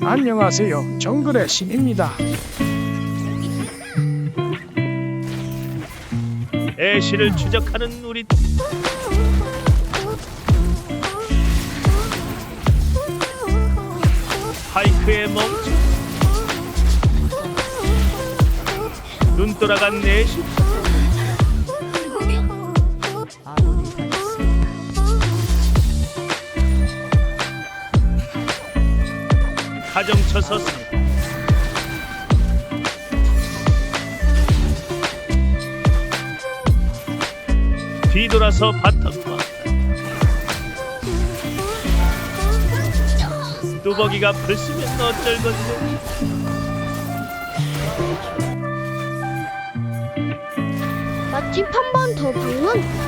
안녕하세요. 정글의 신입니다. 애쉬를 추적하는 우리 하이크의 멈춤 눈 돌아간 애쉬 가정쳐 섰습니다 뒤돌아서 바텀과 뚜벅이가 불쓰면 어쩔 건데 맛집 한 번 더 방문.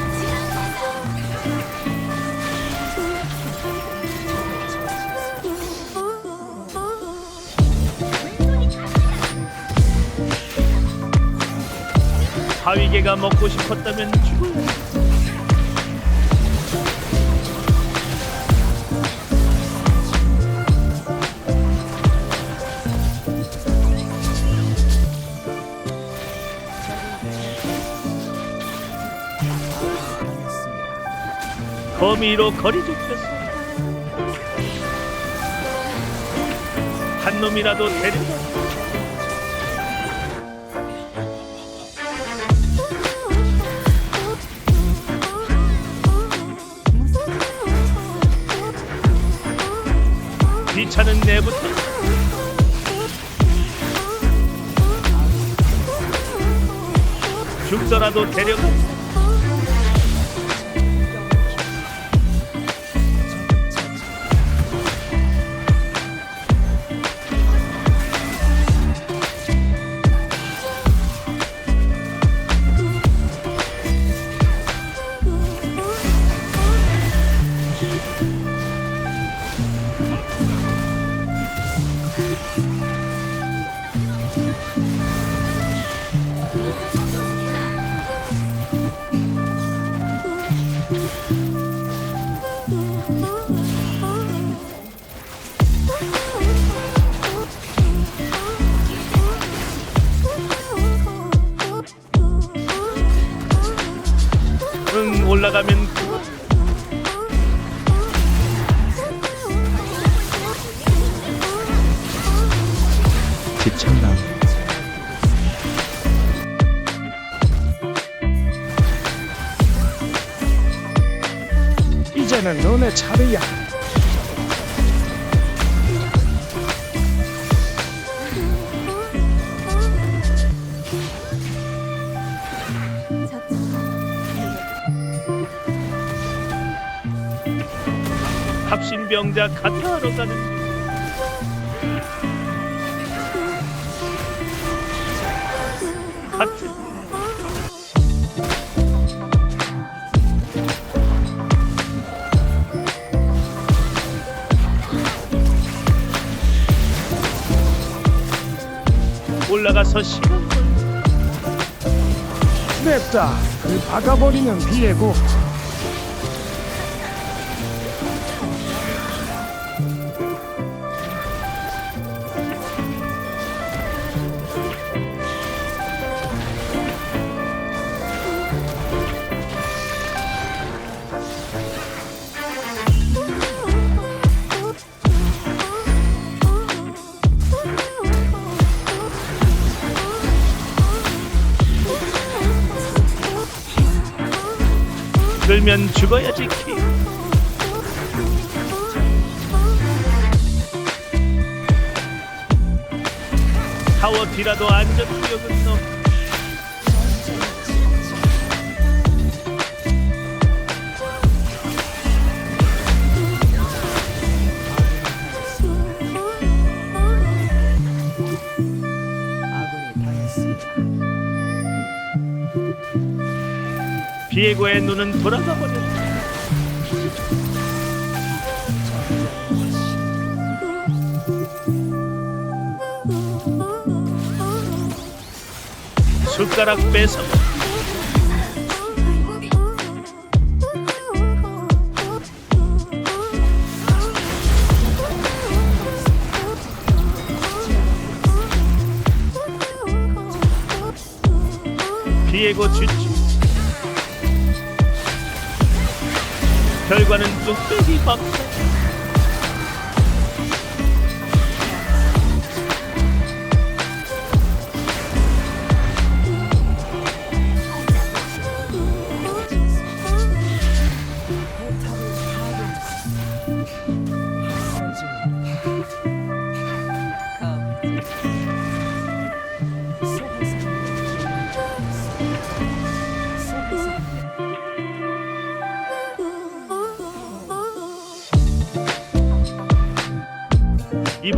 하위개가 먹고 싶었다면 죽어야 거미로 거리 좁혔어 한 놈이라도 데려가 뒤차는 내부터. 죽더라도 데려가 올라가면 지쳤나? 이제는 너네 차례야. 신병자 카타하러 가는 중. 카트 올라가서 시간 벌 냅다. 그 박아버리는 비에고. 끌면 죽어야지 키. 타워 뒤라도 안전 구역은 디에고의 눈은 돌아가 버렸다. 숟가락 빼서 디에고 주치 결과는 뚝배기 밥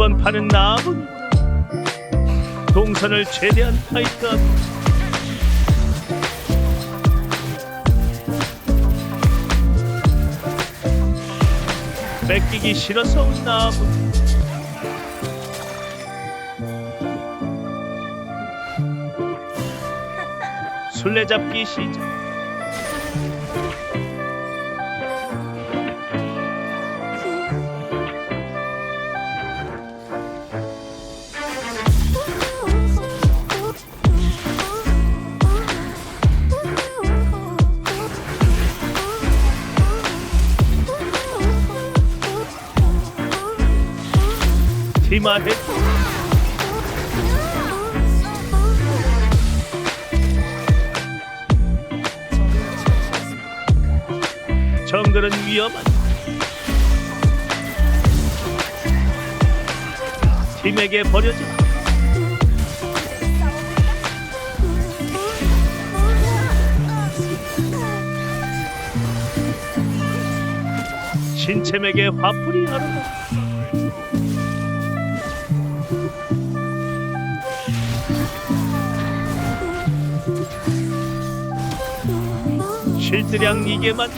상 이번 판은 나무 동선을 최대한 타이트하고 뺏기기 싫어서 온 나무. 술래잡기 시작 티마헤드 정글은 위험한 팀에게 버려져 신챔에게 화풀이 하러 실드량 이게만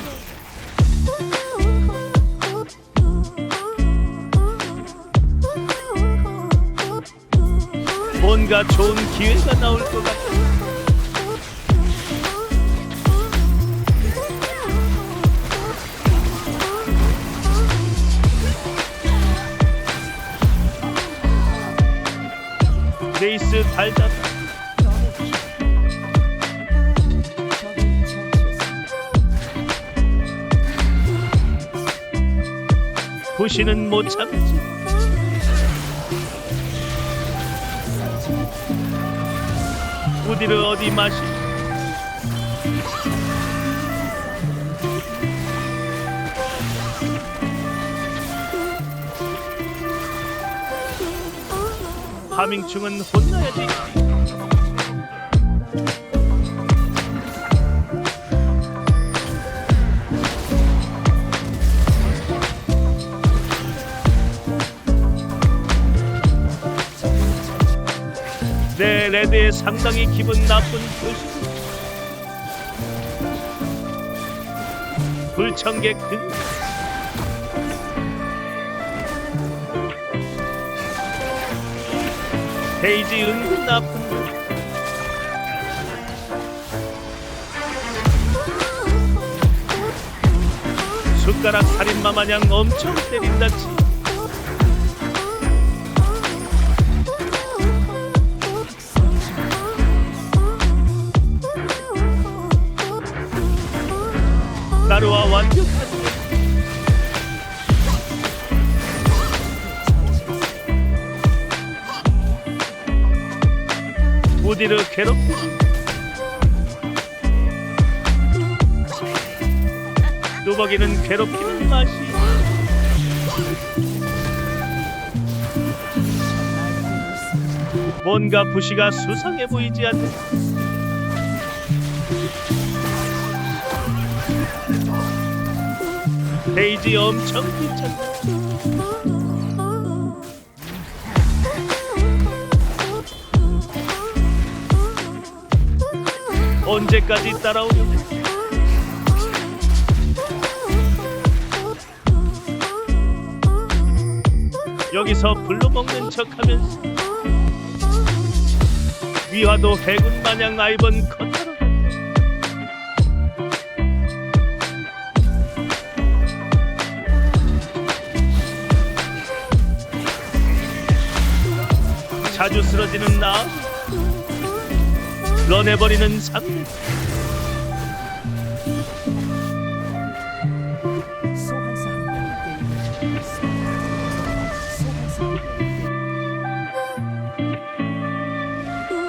뭔가 좋은 기회가 나올 것 같아. 레이스 달다 부시는 못 참지 우디를 어디 마시? 파밍충은 혼나야지 레드에 상당히 기분 나쁜 표시. 불청객 등. 데이지 은근 나쁜 숟가락 살인마 마냥 엄청 때린다치 나루와 완벽한 우디를 괴롭히지 뚜벅이는 괴롭히는 맛이. 뭔가 부시가 수상해 보이지 않는 데이지 엄청 귀찮다 언제까지 따라오려고. 여기서 불로 먹는 척하면서. 위화도 해군 마냥 아이번 컨트롤 자주 쓰러지는 나. 드러내버리는 상대